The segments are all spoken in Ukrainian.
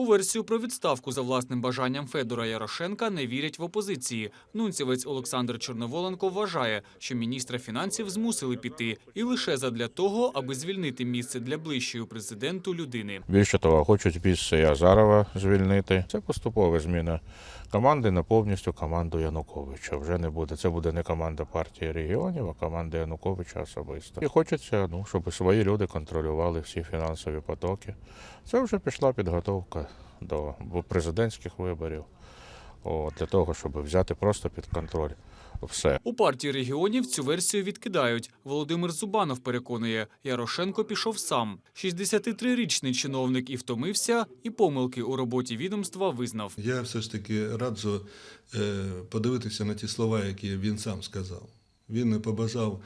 У версію про відставку за власним бажанням Федора Ярошенка не вірять в опозиції. Нунцівець Олександр Чорноволенко вважає, що міністра фінансів змусили піти і лише задля того, аби звільнити місце для ближчої президенту людини. Більше того, хочуть після і Азарова звільнити. Це поступова зміна команди на повністю команду Януковича. Вже не буде. Це буде не команда партії регіонів, а команда Януковича особисто. І хочеться, ну, щоб свої люди контролювали всі фінансові потоки. Це вже пішла підготовка до президентських виборів. О, для того, щоб взяти просто під контроль все. У партії регіонів цю версію відкидають. Володимир Зубанов переконує, Ярошенко пішов сам. 63-річний чиновник і втомився, і помилки у роботі відомства визнав. Я все ж таки раджу е, подивитися на ті слова, які він сам сказав. Він не побажав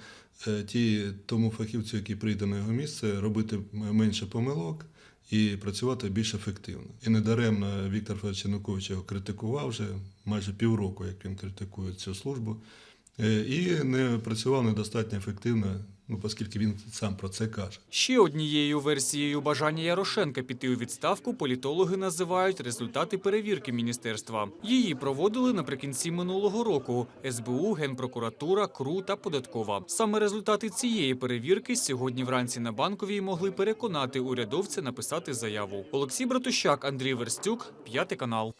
ті, тому фахівцю, який прийде на його місце, робити менше помилок і працювати більш ефективно. І недаремно Віктор Федорович Янукович його критикував вже майже півроку, як він критикує цю службу. Е, І не працював недостатньо ефективно, ну, оскільки він сам про це каже. Ще однією версією бажання Ярошенка піти у відставку політологи називають результати перевірки міністерства. Її проводили наприкінці минулого року СБУ, Генпрокуратура, КРУ та Податкова. Саме результати цієї перевірки сьогодні вранці на банковій могли переконати урядовця написати заяву. Олексій Братущак, Андрій Верстюк, п'ятий канал.